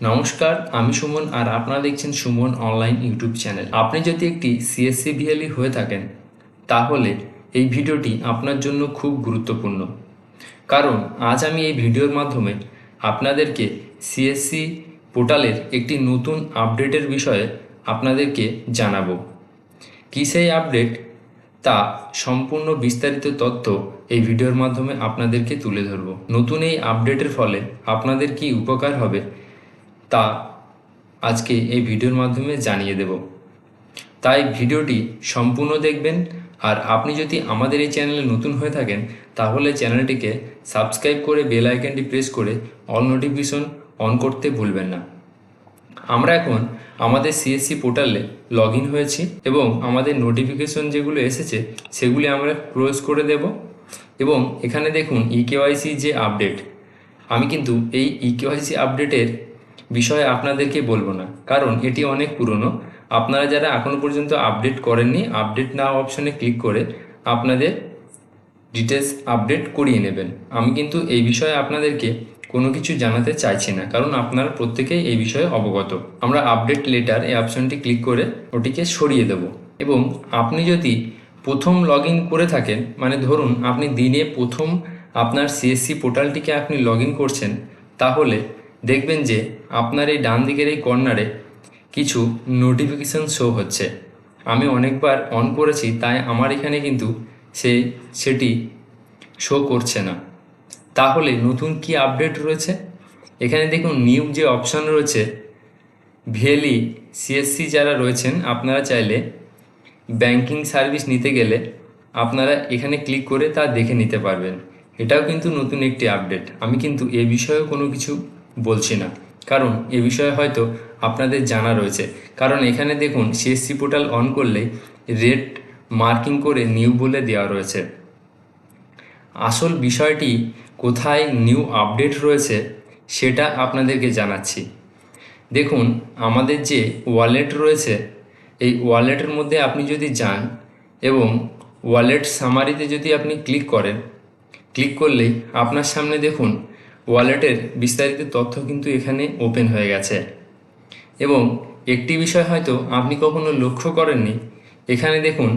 নমস্কার, আমি সুমন আর আপনারা দেখছেন সুমন অনলাইন ইউটিউব চ্যানেল। আপনি যদি একটি সিএসসি ভিএলই হয়ে থাকেন, তাহলে এই ভিডিওটি আপনার জন্য খুব গুরুত্বপূর্ণ। কারণ আজ আমি এই ভিডিওর মাধ্যমে আপনাদেরকে সিএসসি পোর্টালের একটি নতুন আপডেটের বিষয়ে আপনাদেরকে জানাব। কী সেই আপডেট? তা সম্পূর্ণ বিস্তারিত তথ্য এই ভিডিওর মাধ্যমে আপনাদেরকে তুলে ধরব। নতুন এই আপডেটের ফলে আপনাদের কি উপকার হবে তা আজকে এই ভিডিওর মাধ্যমে জানিয়ে দেব। তাই ভিডিওটি সম্পূর্ণ দেখবেন আর আপনি যদি আমাদের এই চ্যানেলে নতুন হয়ে থাকেন, তাহলে চ্যানেলটিকে সাবস্ক্রাইব করে বেল আইকনটি প্রেস করে অল নোটিফিকেশন অন করতে ভুলবেন না। আমরা এখন আমাদের সিএসসি পোর্টালে লগ ইন হয়েছি এবং আমাদের নোটিফিকেশন যেগুলো এসেছে, সেগুলি আমরা ক্লোজ করে দেব। এবং এখানে দেখুন E ইকেওয়াইসি যে আপডেট। আমি কিন্তু এই E ইকেওয়াইসি আপডেটের বিষয়ে আপনাদেরকে বলব না। কারণ এটি অনেক পুরনো। আপনারা যারা এখনও পর্যন্ত আপডেট করেননি, আপডেট নাও অপশনে ক্লিক করে আপনাদের ডিটেলস আপডেট করিয়ে নেবেন। আমি কিন্তু এই বিষয়ে আপনাদেরকে কোনো কিছু জানাতে চাইছি না, কারণ আপনারা প্রত্যেকেই এই বিষয়ে অবগত। আমরা আপডেট লেটার এই অপশনটি ক্লিক করে ওটিকে সরিয়ে দেব। এবং আপনি যদি প্রথম লগ করে থাকেন মানে ধরুন আপনি দিনে প্রথম আপনার সিএসসি পোর্টালটিকে আপনি লগ করছেন, তাহলে দেখবেন যে আপনার এই ডান দিকের এই কর্নারে কিছু নোটিফিকেশন শো হচ্ছে। আমি অনেকবার অন করেছি, তাই আমার এখানে কিন্তু সে, সেটি শো করছে না। তাহলে নতুন কি আপডেট রয়েছে? এখানে দেখুন নিউ যে অপশান রয়েছে ভিএলই সিএসসি যারা রয়েছেন, আপনারা চাইলে ব্যাংকিং সার্ভিস নিতে গেলে আপনারা এখানে ক্লিক করে তা দেখে নিতে পারবেন। এটাও কিন্তু নতুন একটি আপডেট আমি কিন্তু এ বিষয়েও কোনো কিছু বলছি না। কারণ এ বিষয়ে হয়তো আপনাদের জানা রয়েছে। কারণ এখানে দেখুন, সিএসসি পোর্টাল অন করলে রেড মার্কিং করে নিউ বলে দেওয়া রয়েছে। আসল বিষয়টি কোথায় নিউ আপডেট রয়েছে সেটা আপনাদেরকে জানাচ্ছি। দেখুন, আমাদের যে ওয়ালেট রয়েছে, এই ওয়ালেটের মধ্যে আপনি যদি যান এবং ওয়ালেট সামারিতে যদি আপনি ক্লিক করেন, ক্লিক করলেই আপনার সামনে দেখুন ওয়ালেটের বিস্তারিত তথ্য কিন্তু এখানে ওপেন হয়ে গেছে। এবং একটি বিষয় হয়তো আপনি কখনো লক্ষ্য করেননি, এখানে দেখুন,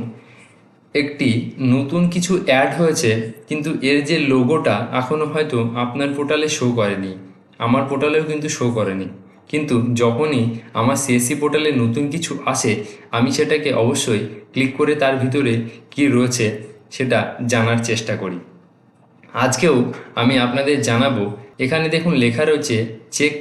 একটি নতুন কিছু অ্যাড হয়েছে, কিন্তু এর যে লোগোটা এখনও হয়তো আপনার পোর্টালে শো করেনি, আমার পোর্টালেও কিন্তু শো করেনি। কিন্তু যখনই আমার সিএসসি পোর্টালে নতুন কিছু আসে, আমি সেটাকে অবশ্যই ক্লিক করে তার ভিতরে কি রয়েছে সেটা জানার চেষ্টা করি। আজকেও আমি আপনাদের জানাব, এখানে দেখুন লেখা রয়েছে, চেক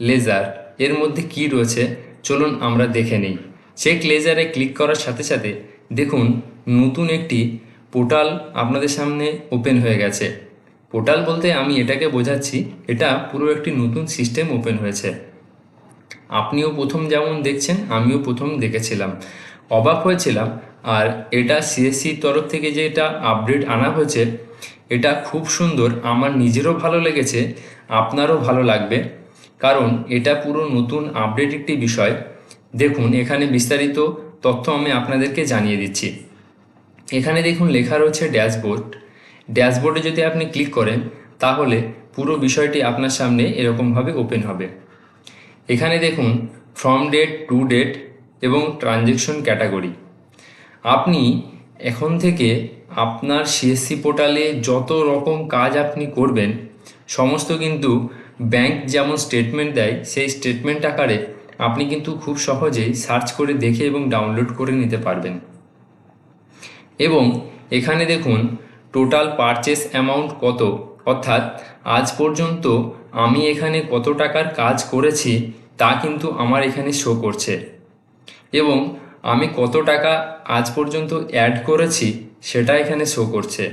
লেজার এর মধ্যে কি রয়েছে, চলুন আমরা দেখে নিই। চেক লেজারে ক্লিক করার সাথে সাথে দেখুন নতুন একটি পোর্টাল আপনাদের সামনে ওপেন হয়ে গেছে। পোর্টাল বলতে আমি এটাকে বোঝাচ্ছি, এটা পুরো একটি নতুন সিস্টেম ওপেন হয়েছে। আপনিও প্রথম যেমন দেখছেন, আমিও প্রথম দেখেছিলাম। অবাক হয়েছিলাম। আর এটা সিএসসির তরফ থেকে যে এটা আপডেট আনা হয়েছে, এটা খুব সুন্দর। আমার নিজেরও ভালো লেগেছে, আপনারও ভালো লাগবে। কারণ এটা পুরো নতুন আপডেট একটি বিষয়। দেখুন, এখানে বিস্তারিত তথ্য আমি আপনাদেরকে জানিয়ে দিচ্ছি। এখানে দেখুন, লেখা রয়েছে ড্যাশবোর্ড। ড্যাশবোর্ডে যদি আপনি ক্লিক করেন, তাহলে পুরো বিষয়টি আপনার সামনে এরকমভাবে ওপেন হবে। এখানে দেখুন ফ্রম ডেট টু ডেট এবং ট্রানজেকশন ক্যাটাগরি আপনি এখন থেকে আপনার সিএসসি পোর্টালে যত রকম কাজ আপনি করবেন, সমস্ত কিন্তু ব্যাংক যেমন স্টেটমেন্ট দেয়, সেই স্টেটমেন্ট আকারে আপনি কিন্তু খুব সহজেই সার্চ করে দেখে এবং ডাউনলোড করে নিতে পারবেন। এবং এখানে দেখুন টোটাল পারচেস অ্যামাউন্ট কত, অর্থাৎ আজ পর্যন্ত আমি এখানে কত টাকার কাজ করেছি তা কিন্তু আমার এখানে শো করছে। এবং আমি কত টাকা আজ পর্যন্ত অ্যাড করেছি সেটা এখানে শো করছে।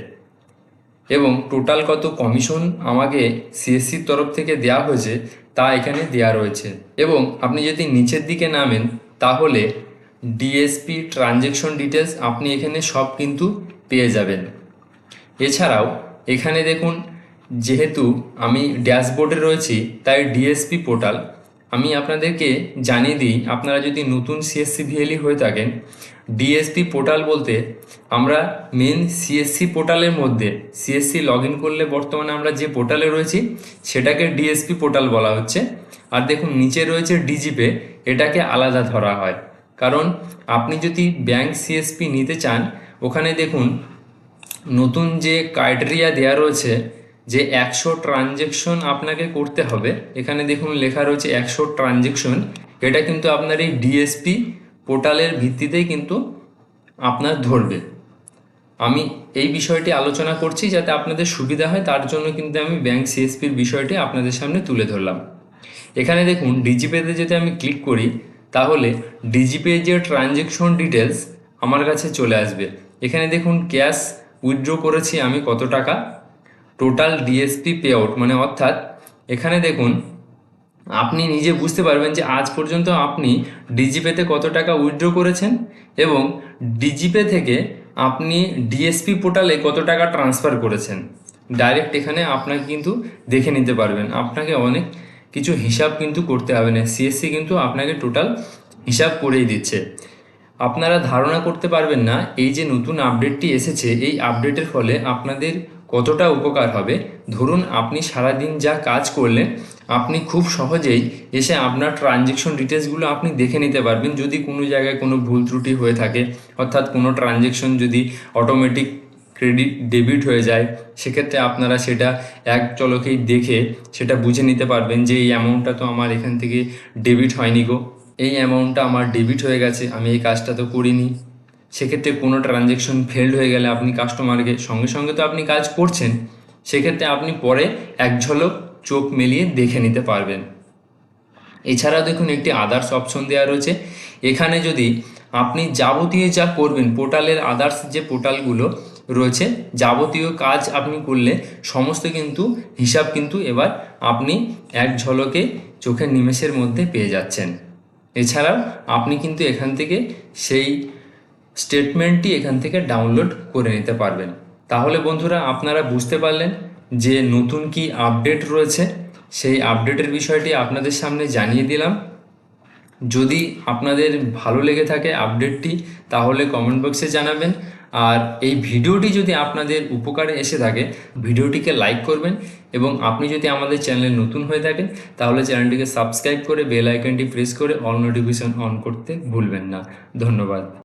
এবং টোটাল কত কমিশন আমাকে সিএসসির তরফ থেকে দেওয়া হয়েছে তা এখানে দেওয়া রয়েছে। এবং আপনি যদি নিচের দিকে নামেন, তাহলে ডিএসপি ট্রানজেকশন ডিটেলস আপনি এখানে সব কিন্তু পেয়ে যাবেন। এছাড়াও, এখানে দেখুন যেহেতু আমি ড্যাশবোর্ডে রয়েছি, তাই ডিএসপি পোর্টাল, আমি আপনাদেরকে জানিয়ে দিই, আপনারা যদি নতুন সিএসসি ভিএলই হয়ে থাকেন, ডিএসপি পোর্টাল বলতে আমরা মেন সিএসসি পোর্টালের মধ্যে সিএসসি লগ ইন করলে বর্তমানে আমরা যে পোর্টালে রয়েছি, সেটাকে ডিএসপি পোর্টাল বলা হচ্ছে। আর দেখুন, নিচে রয়েছে ডিজিপে, এটাকে আলাদা ধরা হয়। কারণ আপনি যদি ব্যাংক সিএসপি নিতে চান, ওখানে দেখুন, নতুন যে ক্রাইটেরিয়া দেওয়া রয়েছে যে একশো ট্রানজেকশন আপনাকে করতে হবে। এখানে দেখুন লেখা রয়েছে একশো ট্রানজেকশন এটা কিন্তু আপনার এই ডিএসপি পোর্টালের ভিত্তিতেই কিন্তু আপনার ধরবে। আমি এই বিষয়টি আলোচনা করছি যাতে আপনাদের সুবিধা হয়, তার জন্য কিন্তু আমি ব্যাংক সিএসপির বিষয়টি আপনাদের সামনে তুলে ধরলাম। এখানে দেখুন ডিজিপেতে যদি আমি ক্লিক করি, তাহলে ডিজিপে যে ট্রানজেকশন ডিটেলস আমার কাছে চলে আসবে। এখানে দেখুন ক্যাশ উইথড্র করেছি আমি কত টাকা? টোটাল ডিএসপি পে আউট মানে অর্থাৎ এখানে দেখুন, আপনি নিজে বুঝতে পারবেন যে আজ পর্যন্ত আপনি ডিজিপেতে কত টাকা উইথড্র করেছেন এবং ডিজিপে থেকে আপনি ডিএসপি পোর্টালে কত টাকা ট্রান্সফার করেছেন। ডাইরেক্ট এখানে আপনাকে কিন্তু দেখে নিতে পারবেন। আপনাকে অনেক কিছু হিসাব কিন্তু করতে হবে। না সিএসসি কিন্তু আপনাকে টোটাল হিসাব করেই দিচ্ছে। আপনারা ধারণা করতে পারবেন না, এই যে নতুন আপডেটটি এসেছে, এই আপডেটের ফলে আপনাদের কতটা উপকার হবে? ধরুন আপনি সারাদিন যা কাজ করলেন, আপনি খুব সহজেই এসে আপনার ট্রানজেকশন ডিটেলসগুলো আপনি দেখে নিতে পারবেন। যদি কোনো জায়গায় কোনো ভুল ত্রুটি হয়ে থাকে, অর্থাৎ কোনো ট্রানজেকশন যদি অটোমেটিক ক্রেডিট ডেবিট হয়ে যায়, সেক্ষেত্রে আপনারা সেটা এক চলকেই দেখে সেটা বুঝে নিতে পারবেন যে এই অ্যামাউন্টটা তো আমার এখান থেকে ডেবিট হয়নি গো। এই অ্যামাউন্টটা আমার ডেবিট হয়ে গেছে, আমি এই কাজটা তো করিনি। সেক্ষেত্রে কোনো ট্রানজেকশন ফেল্ড হয়ে গেলে আপনি কাস্টমারকে সঙ্গে সঙ্গে তো আপনি কাজ করছেন, সেক্ষেত্রে আপনি পরে এক ঝলক চোখ মেলিয়ে দেখে নিতে পারবেন। এছাড়াও দেখুন, একটি আদার্স অপশন দেওয়া রয়েছে। এখানে যদি আপনি যাবতীয় যা করবেন পোর্টালের আদার্স যে পোর্টালগুলো রয়েছে, যাবতীয় কাজ আপনি করলে সমস্ত কিন্তু হিসাব কিন্তু এবার আপনি এক ঝলকে চোখের নিমেষের মধ্যে পেয়ে যাচ্ছেন। এছাড়াও আপনি কিন্তু এখান থেকে সেই স্টেটমেন্টটি এখান থেকে ডাউনলোড করে নিতে পারবেন। তাহলে বন্ধুরা, আপনারা বুঝতে পারলেন যে নতুন কি আপডেট রয়েছে। সেই আপডেটের বিষয়টি আপনাদের সামনে জানিয়ে দিলাম। যদি আপনাদের ভালো লেগে থাকে আপডেটটি তাহলে কমেন্ট বক্সে জানাবেন। আর এই ভিডিওটি যদি আপনাদের উপকারে এসে থাকে, ভিডিওটিকে লাইক করবেন এবং আপনি যদি আমাদের চ্যানেলে নতুন হয়ে থাকেন, তাহলে চ্যানেলটিকে সাবস্ক্রাইব করে বেল আইকনটি প্রেস করে অল নোটিফিকেশন অন করতে ভুলবেন না। ধন্যবাদ।